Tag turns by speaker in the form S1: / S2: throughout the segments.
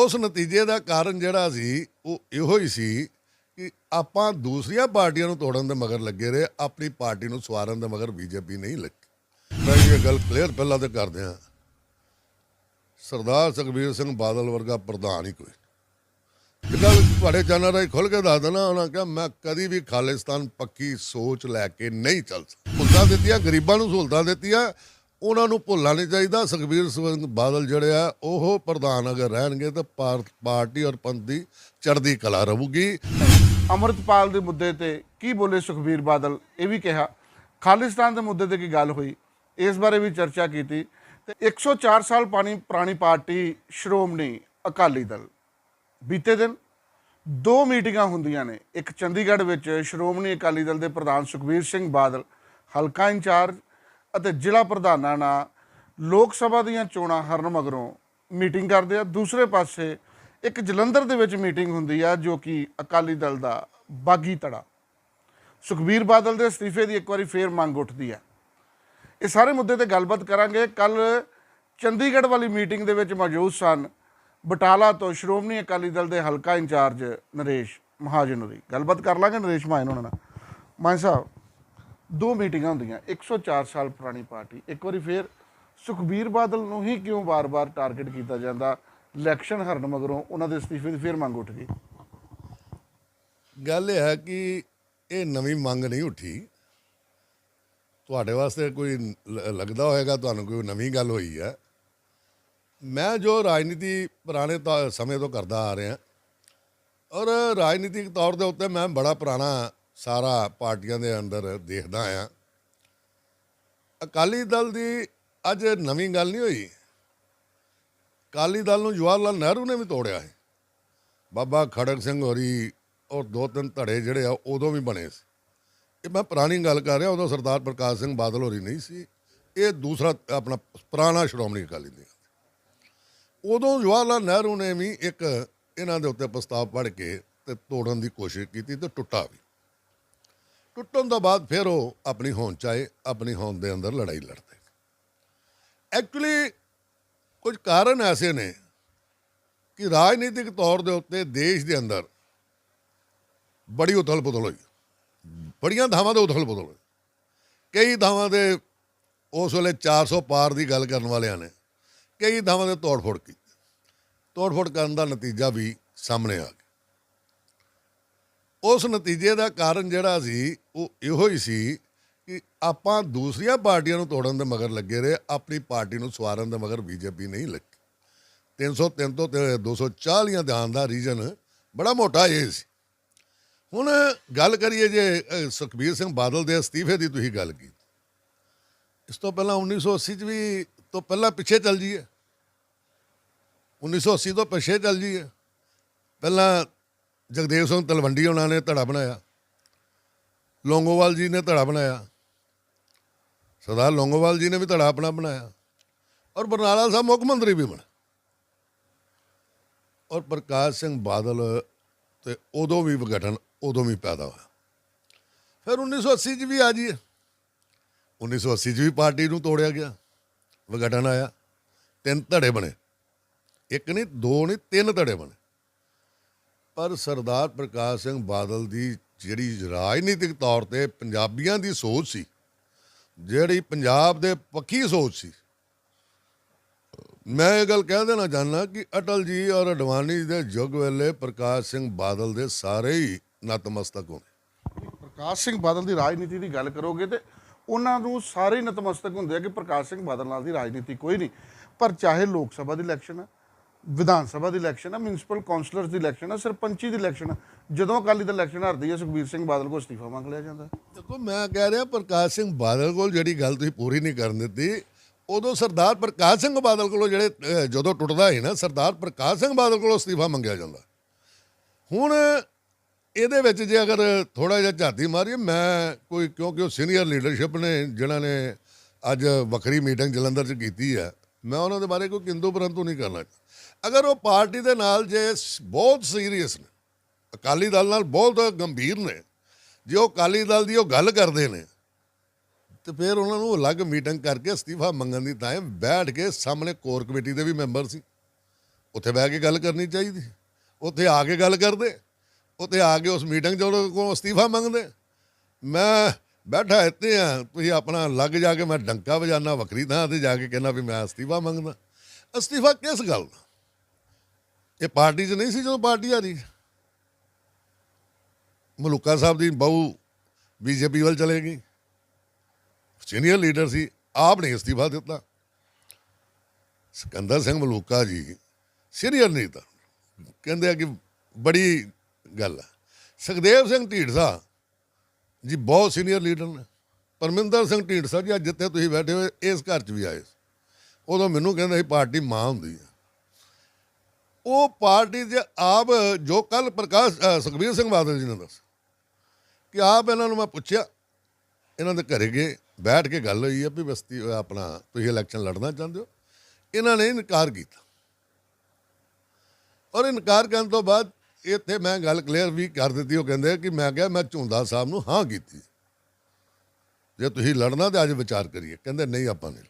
S1: ਉਸ ਨਤੀਜੇ ਦਾ ਕਾਰਨ ਜਿਹੜਾ ਸੀ, ਉਹ ਇਹੋ ਹੀ ਸੀ ਕਿ ਆਪਾਂ ਦੂਸਰੀਆਂ ਪਾਰਟੀਆਂ ਨੂੰ ਤੋੜਨ ਦੇ ਮਗਰ ਲੱਗੇ ਰਹੇ, ਆਪਣੀ ਪਾਰਟੀ ਨੂੰ ਸਵਾਰਨ ਦੇ ਮਗਰ ਬੀਜੇਪੀ ਨਹੀਂ ਲੱਗੀ। ਮੈਂ ਇਹ ਗੱਲ ਕਲੀਅਰ ਪਹਿਲਾਂ ਤੇ ਕਰਦੇ ਹਾਂ। ਸਰਦਾਰ ਸੁਖਬੀਰ ਸਿੰਘ ਬਾਦਲ ਵਰਗਾ ਪ੍ਰਧਾਨ ਹੀ ਕੋਈ। ਜਿੱਦਾਂ ਤੁਹਾਡੇ ਚੈਨਲ ਰਾਹੀਂ ਖੁੱਲ ਕੇ ਦੱਸ ਦੇਣਾ, ਉਹਨਾਂ ਕਿਹਾ, ਮੈਂ ਕਦੀ ਵੀ ਖਾਲਿਸਤਾਨ ਪੱਕੀ ਸੋਚ ਲੈ ਕੇ ਨਹੀਂ ਚੱਲ ਸਕਦਾ। ਦਿੱਤੀਆਂ, ਗਰੀਬਾਂ ਨੂੰ ਸਹੂਲਤਾਂ ਦਿੱਤੀਆਂ ਉਹਨਾਂ ਨੂੰ ਭੁੱਲਣਾ ਨਹੀਂ ਚਾਹੀਦਾ। ਸੁਖਬੀਰ ਸਿੰਘ ਬਾਦਲ ਜਿਹੜੇ ਆ, ਉਹ ਪ੍ਰਧਾਨ ਅਗਰ ਰਹਿਣਗੇ ਤਾਂ ਪਾਰ- ਪਾਰਟੀ ਔਰ ਪੰਥ ਦੀ ਚੜ੍ਹਦੀ ਕਲਾ ਰਹੂਗੀ।
S2: ਅਮਰਤਪਾਲ ਦੇ ਮੁੱਦੇ ਤੇ ਕੀ ਬੋਲੇ ਸੁਖਬੀਰ ਬਾਦਲ? ਇਹ ਵੀ ਕਿਹਾ, ਖਾਲਿਸਤਾਨ ਦੇ ਮੁੱਦੇ ਤੇ ਕੀ ਗੱਲ ਹੋਈ? ਇਸ ਬਾਰੇ ਵੀ ਚਰਚਾ ਕੀਤੀ। ਤੇ 104 ਸਾਲ ਪਾਣੀ, ਪੁਰਾਣੀ ਪਾਰਟੀ ਸ਼੍ਰੋਮਣੀ ਅਕਾਲੀ ਦਲ। ਬੀਤੇ ਦਿਨ ਦੋ ਮੀਟਿੰਗਾਂ ਹੁੰਦੀਆਂ ਨੇ। ਇੱਕ ਚੰਡੀਗੜ੍ਹ ਵਿੱਚ ਸ਼੍ਰੋਮਣੀ ਅਕਾਲੀ ਦਲ ਦੇ ਪ੍ਰਧਾਨ ਸੁਖਬੀਰ ਸਿੰਘ ਬਾਦਲ, ਹਲਕਾ ਇੰਚਾਰਜ ਅਤੇ ਜ਼ਿਲ੍ਹਾ ਪ੍ਰਧਾਨਾਂ ਨਾਲ ਲੋਕ ਸਭਾ ਦੀਆਂ ਚੋਣਾਂ ਹਰਨ ਮਗਰੋਂ ਮੀਟਿੰਗ ਕਰਦੇ ਆ। ਦੂਸਰੇ ਪਾਸੇ ਇੱਕ ਜਲੰਧਰ ਦੇ ਵਿੱਚ ਮੀਟਿੰਗ ਹੁੰਦੀ ਆ, ਜੋ ਕਿ ਅਕਾਲੀ ਦਲ ਦਾ ਬਾਗੀ ਧੜਾ। ਸੁਖਬੀਰ ਬਾਦਲ ਦੇ ਅਸਤੀਫੇ ਦੀ ਇੱਕ ਵਾਰੀ ਫੇਰ ਮੰਗ ਉੱਠਦੀ ਹੈ ਇਹ ਸਾਰੇ ਮੁੱਦੇ ਤੇ ਗੱਲਬਾਤ ਕਰਾਂਗੇ। ਕੱਲ ਚੰਡੀਗੜ੍ਹ ਵਾਲੀ ਮੀਟਿੰਗ ਦੇ ਵਿੱਚ ਮੌਜੂਦ ਸਨ ਬਟਾਲਾ ਤੋਂ ਸ਼੍ਰੋਮਣੀ ਅਕਾਲੀ ਦਲ ਦੇ ਹਲਕਾ ਇੰਚਾਰਜ ਨਰੇਸ਼ ਮਹਾਜਨ ਹੋਰੀ। ਗੱਲਬਾਤ ਕਰ ਲਾਂਗੇ ਨਰੇਸ਼ ਮਹਾਜਨ ਉਹਨਾਂ ਨਾਲ। ਮਾਨ ਸਾਹਿਬ ਦੋ ਮੀਟਿੰਗਾਂ ਹੁੰਦੀਆਂ 104 ਸਾਲ ਪੁਰਾਣੀ ਪਾਰਟੀ, ਇੱਕ ਵਾਰੀ ਫੇਰ ਸੁਖਬੀਰ ਬਾਦਲ ਨੂੰ ਹੀ ਕਿਉਂ ਵਾਰ-ਵਾਰ ਟਾਰਗੇਟ ਕੀਤਾ ਜਾਂਦਾ? ਇਲੈਕਸ਼ਨ ਹਰਨ ਮਗਰੋਂ ਉਹਨਾਂ ਦੇ ਅਸਤੀਫੇ ਦੀ ਫੇਰ ਮੰਗ ਉੱਠ ਗਈ।
S1: ਗੱਲ ਇਹ ਹੈ ਕਿ ਇਹ ਨਵੀਂ ਮੰਗ ਨਹੀਂ ਉੱਠੀ। ਤੁਹਾਡੇ ਵਾਸਤੇ ਕੋਈ ਲ- ਲੱਗਦਾ ਹੋਏਗਾ ਤੁਹਾਨੂੰ ਕੋਈ ਨਵੀਂ ਗੱਲ ਹੋਈ ਹੈ। ਮੈਂ ਜੋ ਰਾਜਨੀਤੀ ਪੁਰਾਣੇ ਤੌ- ਸਮੇਂ ਤੋਂ ਕਰਦਾ ਆ ਰਿਹਾ, ਔਰ ਰਾਜਨੀਤਿਕ ਤੌਰ ਦੇ ਉੱਤੇ ਮੈਂ ਬੜਾ ਪੁਰਾਣਾ ਸਾਰਾ ਪਾਰਟੀਆਂ ਦੇ ਅੰਦਰ ਦੇਖਦਾ ਆ ਅਕਾਲੀ ਦਲ ਦੀ ਅੱਜ ਨਵੀਂ ਗੱਲ ਨਹੀਂ ਹੋਈ। ਅਕਾਲੀ ਦਲ ਨੂੰ ਜਵਾਹਰ ਲਾਲ ਨਹਿਰੂ ਨੇ ਵੀ ਤੋੜਿਆ ਹੈ ਬਾਬਾ ਖੜਕ ਸਿੰਘ ਹੋਰੀ ਔਰ ਦੋ ਤਿੰਨ ਧੜੇ ਜਿਹੜੇ ਆ, ਉਦੋਂ ਵੀ ਬਣੇ ਸੀ। ਇਹ ਮੈਂ ਪੁਰਾਣੀ ਗੱਲ ਕਰ ਰਿਹਾ, ਉਦੋਂ ਸਰਦਾਰ ਪ੍ਰਕਾਸ਼ ਸਿੰਘ ਬਾਦਲ ਹੋਰੀ ਨਹੀਂ ਸੀ। ਇਹ ਦੂਸਰਾ ਆਪਣਾ ਪੁਰਾਣਾ ਸ਼੍ਰੋਮਣੀ ਅਕਾਲੀ ਦਲ ਉਦੋਂ ਜਵਾਹਰ ਲਾਲ ਨਹਿਰੂ ਨੇ ਵੀ ਇੱਕ ਇਹਨਾਂ ਦੇ ਉੱਤੇ ਪ੍ਰਸਤਾਵ ਪੜ੍ਹ ਕੇ ਤੇ ਤੋੜਨ ਦੀ ਕੋਸ਼ਿਸ਼ ਕੀਤੀ ਤੇ ਟੁੱਟਾ ਵੀ। ਟੁੱਟਣ ਤੋਂ ਬਾਅਦ ਫਿਰ ਉਹ ਆਪਣੀ ਹੋਂਦ ਚਾਏ ਆਪਣੀ ਹੋਂਦ ਦੇ ਅੰਦਰ ਲੜਾਈ ਲੜਦੇ। ਐਕਚੁਅਲੀ ਕੁਝ ਕਾਰਨ ਐਸੇ ਨੇ ਕਿ ਰਾਜਨੀਤਿਕ ਤੌਰ ਦੇ ਉੱਤੇ ਦੇਸ਼ ਦੇ ਅੰਦਰ ਬੜੀ ਉਥਲ ਪੁਥਲ ਹੋਈ। ਬੜੀਆਂ ਥਾਵਾਂ ਤੇ ਉਥਲ ਪੁਥਲ ਹੋਈ। ਕਈ ਥਾਵਾਂ ਤੇ ਉਸ ਵੇਲੇ 400 ਪਾਰ ਦੀ ਗੱਲ ਕਰਨ ਵਾਲਿਆਂ ਨੇ ਕਈ ਥਾਵਾਂ ਤੇ ਤੋੜਫੋੜ ਕੀਤੀ। ਤੋੜਫੋੜ ਕਰਨ ਦਾ ਨਤੀਜਾ ਵੀ ਸਾਹਮਣੇ ਆ ਗਿਆ। ਉਸ ਨਤੀਜੇ ਦਾ ਕਾਰਨ ਜਿਹੜਾ ਸੀ, ਉਹ ਇਹੋ ਹੀ ਸੀ ਕਿ ਆਪਾਂ ਦੂਸਰੀਆਂ ਪਾਰਟੀਆਂ ਨੂੰ ਤੋੜਨ ਦੇ ਮਗਰ ਲੱਗੇ ਰਹੇ, ਆਪਣੀ ਪਾਰਟੀ ਨੂੰ ਸਵਾਰਨ ਦੇ ਮਗਰ ਬੀਜੇਪੀ ਨਹੀਂ ਲੱਗੀ। 303 ਤੋਂ ਤੇ 240 ਧਿਆਨ ਦਾ ਰੀਜਨ ਬੜਾ ਮੋਟਾ ਇਹ ਸੀ। ਹੁਣ ਗੱਲ ਕਰੀਏ ਜੇ ਸੁਖਬੀਰ ਸਿੰਘ ਬਾਦਲ ਦੇ ਅਸਤੀਫੇ ਦੀ ਤੁਸੀਂ ਗੱਲ ਕੀਤੀ। ਇਸ ਤੋਂ ਪਹਿਲਾਂ 1980 ਚ ਵੀ ਤੋਂ ਪਹਿਲਾਂ ਪਿੱਛੇ ਚੱਲ ਜੀਏ 1980 ਤੋਂ ਪਿੱਛੇ ਚੱਲ ਜੀਏ ਪਹਿਲਾਂ ਜਗਦੇਵ ਸਿੰਘ ਤਲਵੰਡੀ ਉਹਨਾਂ ਨੇ ਧੜਾ ਬਣਾਇਆ। ਲੋਂਗੋਵਾਲ ਜੀ ਨੇ ਧੜਾ ਬਣਾਇਆ। ਸਰਦਾਰ ਲੋਂਗੋਵਾਲ ਜੀ ਨੇ ਵੀ ਧੜਾ ਆਪਣਾ ਬਣਾਇਆ। ਔਰ ਬਰਨਾਲਾ ਸਾਹਿਬ ਮੁੱਖ ਮੰਤਰੀ ਵੀ ਬਣੇ। ਔਰ ਪ੍ਰਕਾਸ਼ ਸਿੰਘ ਬਾਦਲ ਤੇ ਉਦੋਂ ਵੀ ਵਿਗਟਨ ਉਦੋਂ ਵੀ ਪੈਦਾ ਹੋਇਆ। ਫਿਰ 1980 ਚ ਵੀ ਆ ਜੀ 1980 ਚ ਵੀ ਪਾਰਟੀ ਨੂੰ ਤੋੜਿਆ ਗਿਆ। ਵਿਗਟਨ ਆਇਆ। ਤਿੰਨ ਧੜੇ ਬਣੇ। ਇੱਕ ਨਹੀਂ, ਦੋ ਨਹੀਂ, ਤਿੰਨ ਧੜੇ ਬਣੇ। ਪਰ ਸਰਦਾਰ ਪ੍ਰਕਾਸ਼ ਸਿੰਘ ਬਾਦਲ ਦੀ ਜਿਹੜੀ ਰਾਜਨੀਤਿਕ ਤੌਰ ਤੇ ਪੰਜਾਬੀਆਂ ਦੀ ਸੋਚ ਸੀ, ਜਿਹੜੀ ਪੰਜਾਬ ਦੇ ਪੱਕੀ ਸੋਚ ਸੀ, ਮੈਂ ਇਹ ਗੱਲ ਕਹਿ ਦੇਣਾ ਚਾਹੁੰਦਾ ਕਿ ਅਟਲ ਜੀ ਔਰ ਅਡਵਾਨੀ ਦੇ ਯੁੱਗ ਵੇਲੇ ਪ੍ਰਕਾਸ਼ ਸਿੰਘ ਬਾਦਲ ਦੇ ਸਾਰੇ ਹੀ ਨਤਮਸਤਕ ਹੋਣੇ।
S2: ਪ੍ਰਕਾਸ਼ ਸਿੰਘ ਬਾਦਲ ਦੀ ਰਾਜਨੀਤੀ ਦੀ ਗੱਲ ਕਰੋਗੇ ਤੇ ਉਹਨਾਂ ਨੂੰ ਸਾਰੇ ਨਤਮਸਤਕ ਹੁੰਦੇ ਆ ਕਿ ਪ੍ਰਕਾਸ਼ ਸਿੰਘ ਬਾਦਲ ਨਾਲ ਦੀ ਰਾਜਨੀਤੀ ਕੋਈ ਨਹੀਂ, ਪਰ ਚਾਹੇ ਲੋਕ ਸਭਾ ਦੀ ਇਲੈਕਸ਼ਨ ਹੈ ਵਿਧਾਨ ਸਭਾ ਦੀ ਇਲੈਕਸ਼ਨ ਆ ਮਿਊਨਿਸਪਲ ਕਾਉਂਸਲਰਸ ਦੀ ਇਲੈਕਸ਼ਨ ਆ, ਸਰਪੰਚੀ ਦੀ ਇਲੈਕਸ਼ਨ ਆ। ਜਦੋਂ ਅਕਾਲੀ ਦਲ ਇਲੈਕਸ਼ਨ ਹਾਰਦੀ ਹੈ ਸੁਖਬੀਰ ਸਿੰਘ ਬਾਦਲ ਕੋਲ ਅਸਤੀਫਾ ਮੰਗ ਲਿਆ ਜਾਂਦਾ।
S1: ਦੇਖੋ, ਮੈਂ ਕਹਿ ਰਿਹਾ ਪ੍ਰਕਾਸ਼ ਸਿੰਘ ਬਾਦਲ ਕੋਲ ਜਿਹੜੀ ਗੱਲ ਤੁਸੀਂ ਪੂਰੀ ਨਹੀਂ ਕਰਨ ਦਿੱਤੀ, ਉਦੋਂ ਸਰਦਾਰ ਪ੍ਰਕਾਸ਼ ਸਿੰਘ ਬਾਦਲ ਕੋਲੋਂ ਜਿਹੜੇ ਜਦੋਂ ਟੁੱਟਦਾ ਸੀ ਨਾ, ਸਰਦਾਰ ਪ੍ਰਕਾਸ਼ ਸਿੰਘ ਬਾਦਲ ਕੋਲੋਂ ਅਸਤੀਫਾ ਮੰਗਿਆ ਜਾਂਦਾ। ਹੁਣ ਇਹਦੇ ਵਿੱਚ ਜੇ ਅਗਰ ਥੋੜਾ ਜਿਹਾ ਝਾਤੀ ਮਾਰੀਏ, ਮੈਂ ਕੋਈ, ਕਿਉਂਕਿ ਉਹ ਸੀਨੀਅਰ ਲੀਡਰਸ਼ਿਪ ਨੇ, ਜਿਨ੍ਹਾਂ ਨੇ ਅੱਜ ਵੱਖਰੀ ਮੀਟਿੰਗ ਜਲੰਧਰ 'ਚ ਕੀਤੀ ਹੈ, ਮੈਂ ਉਹਨਾਂ ਦੇ ਬਾਰੇ ਕੋਈ ਕਿੰਦੂ ਪਰੰਤੂ ਨਹੀਂ ਕਰਨਾ ਅਗਰ ਉਹ ਪਾਰਟੀ ਦੇ ਨਾਲ ਜੇ ਬਹੁਤ ਸੀਰੀਅਸ ਨੇ, ਅਕਾਲੀ ਦਲ ਨਾਲ ਬਹੁਤ ਗੰਭੀਰ ਨੇ, ਜੇ ਉਹ ਅਕਾਲੀ ਦਲ ਦੀ ਉਹ ਗੱਲ ਕਰਦੇ ਨੇ, ਤੇ ਫਿਰ ਉਹਨਾਂ ਨੂੰ ਅਲੱਗ ਮੀਟਿੰਗ ਕਰਕੇ ਅਸਤੀਫਾ ਮੰਗਣ ਦੀ ਤਾਂ ਬੈਠ ਕੇ ਸਾਹਮਣੇ ਕੋਰ ਕਮੇਟੀ ਦੇ ਵੀ ਮੈਂਬਰ ਸੀ। ਉੱਥੇ ਬਹਿ ਕੇ ਗੱਲ ਕਰਨੀ ਚਾਹੀਦੀ। ਉੱਥੇ ਆ ਕੇ ਗੱਲ ਕਰਦੇ। ਉੱਥੇ ਆ ਕੇ ਉਸ ਮੀਟਿੰਗ 'ਚ ਉਹਨਾਂ ਕੋਲ ਅਸਤੀਫਾ ਮੰਗਦੇ। ਮੈਂ ਬੈਠਾ ਇੱਥੇ ਆ, ਤੁਸੀਂ ਆਪਣਾ ਲੱਗ ਜਾ ਕੇ ਮੈਂ ਡੰਕਾ ਵਜਾਨਾ ਵੱਖਰੀ ਥਾਂ ਤੇ ਜਾ ਕੇ ਕਹਿੰਦਾ ਵੀ ਮੈਂ ਅਸਤੀਫਾ ਮੰਗਦਾ। ਅਸਤੀਫਾ ਕਿਸ ਗੱਲ ਦਾ? ਇਹ ਪਾਰਟੀ 'ਚ ਨਹੀਂ ਸੀ ਜਦੋਂ ਪਾਰਟੀ ਆ ਰਹੀ? ਮਲੂਕਾ ਸਾਹਿਬ ਦੀ ਬਹੂ ਬੀਜੇਪੀ ਵੱਲ ਚਲੇ ਗਈ। ਸੀਨੀਅਰ ਲੀਡਰ ਸੀ, ਆਪ ਨੇ ਅਸਤੀਫਾ ਦਿੱਤਾ। ਸਿਕੰਦਰ ਸਿੰਘ ਮਲੂਕਾ ਜੀ, ਸੀਨੀਅਰ ਨੇਤਾ। ਕਹਿੰਦੇ ਆ ਕਿ ਬੜੀ ਗੱਲ ਆ। ਸੁਖਦੇਵ ਸਿੰਘ ਢੀਂਡਸਾ ਜੀ ਬਹੁਤ ਸੀਨੀਅਰ ਲੀਡਰ ਨੇ। ਪਰਮਿੰਦਰ ਸਿੰਘ ਢੀਂਡਸਾ ਜੀ, ਅੱਜ ਜਿੱਥੇ ਤੁਸੀਂ ਬੈਠੇ ਹੋ ਇਸ ਘਰ 'ਚ ਵੀ ਆਏ ਉਦੋਂ ਮੈਨੂੰ ਕਹਿੰਦੇ ਸੀ, ਪਾਰਟੀ ਮਾਂ ਹੁੰਦੀ ਹੈ ਉਹ ਪਾਰਟੀ ਦੇ ਆਪ ਜੋ ਕੱਲ ਪ੍ਰਕਾਸ਼ ਸੁਖਬੀਰ ਸਿੰਘ ਬਾਦਲ ਜੀ ਨੇ ਦੱਸ ਕਿ ਆਪ ਇਹਨਾਂ ਨੂੰ ਮੈਂ ਪੁੱਛਿਆ, ਇਹਨਾਂ ਦੇ ਘਰੇ ਗਏ, ਬੈਠ ਕੇ ਗੱਲ ਹੋਈ ਹੈ ਵੀ ਬਸਤੀ ਆਪਣਾ ਤੁਸੀਂ ਇਲੈਕਸ਼ਨ ਲੜਨਾ ਚਾਹੁੰਦੇ ਹੋ। ਇਹਨਾਂ ਨੇ ਇਨਕਾਰ ਕੀਤਾ। ਔਰ ਇਨਕਾਰ ਕਰਨ ਤੋਂ ਬਾਅਦ ਇੱਥੇ ਮੈਂ ਗੱਲ ਕਲੀਅਰ ਵੀ ਕਰ ਦਿੱਤੀ, ਉਹ ਕਹਿੰਦੇ ਕਿ ਮੈਂ ਕਿਹਾ ਮੈਂ ਝੁੰਦਾ ਸਾਹਿਬ ਨੂੰ ਹਾਂ ਕੀਤੀ। ਜੇ ਤੁਸੀਂ ਲੜਨਾ ਤੇ ਅੱਜ ਵਿਚਾਰ ਕਰੀਏ, ਕਹਿੰਦੇ ਨਹੀਂ ਆਪਾਂ ਨਹੀਂ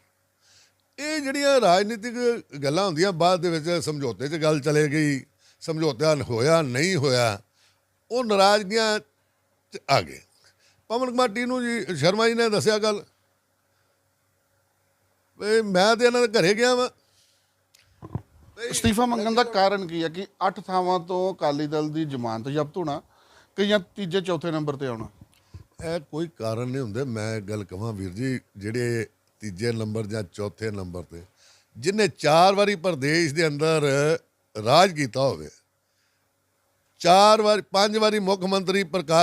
S1: ਇਹ ਜਿਹੜੀਆਂ ਰਾਜਨੀਤਿਕ ਗੱਲਾਂ ਹੁੰਦੀਆਂ ਬਾਅਦ ਦੇ ਵਿੱਚ ਸਮਝੌਤੇ 'ਚ ਗੱਲ ਚਲੇ ਗਈ ਸਮਝੌਤਾ ਹੋਇਆ ਨਹੀਂ ਹੋਇਆ ਉਹ ਨਾਰਾਜ਼ਗੀਆਂ ਆ ਗਏ। ਪਵਨ ਕੁਮਾਰ ਟੀਨੂ ਜੀ ਸ਼ਰਮਾ ਜੀ ਨੇ ਦੱਸਿਆ ਗੱਲ। ਵੀ ਮੈਂ ਤੇ ਇਹਨਾਂ ਦੇ ਘਰੇ ਗਿਆ ਵਾਂ।
S2: ਅਸਤੀਫਾ ਮੰਗਣ ਦਾ ਕਾਰਨ ਕੀ ਹੈ ਕਿ 8 ਥਾਵਾਂ ਤੋਂ ਅਕਾਲੀ ਦਲ ਦੀ ਜ਼ਮਾਨਤ ਜ਼ਬਤ ਹੋਣਾ ਕਈਆਂ ਤੀਜੇ ਚੌਥੇ ਨੰਬਰ ਤੇ ਆਉਣਾ?
S1: ਇਹ ਕੋਈ ਕਾਰਨ ਨਹੀਂ ਹੁੰਦੇ। ਮੈਂ ਗੱਲ ਕਹਾਂ ਵੀਰ ਜੀ ਜਿਹੜੇ ਤੀਜੇ ਨੰਬਰ ਜਾਂ ਚੌਥੇ ਨੰਬਰ ਤੇ, ਜਿਨੇ ਚਾਰ ਵਾਰੀ ਪ੍ਰਦੇਸ਼ ਦੇ ਅੰਦਰ ਰਾਜ ਕੀਤਾ ਹੋਵੇ, ਚਾਰ ਵਾਰ, ਪੰਜ ਵਾਰੀ ਮੁੱਖ ਮੰਤਰੀ ਪ੍ਰਕਾਸ਼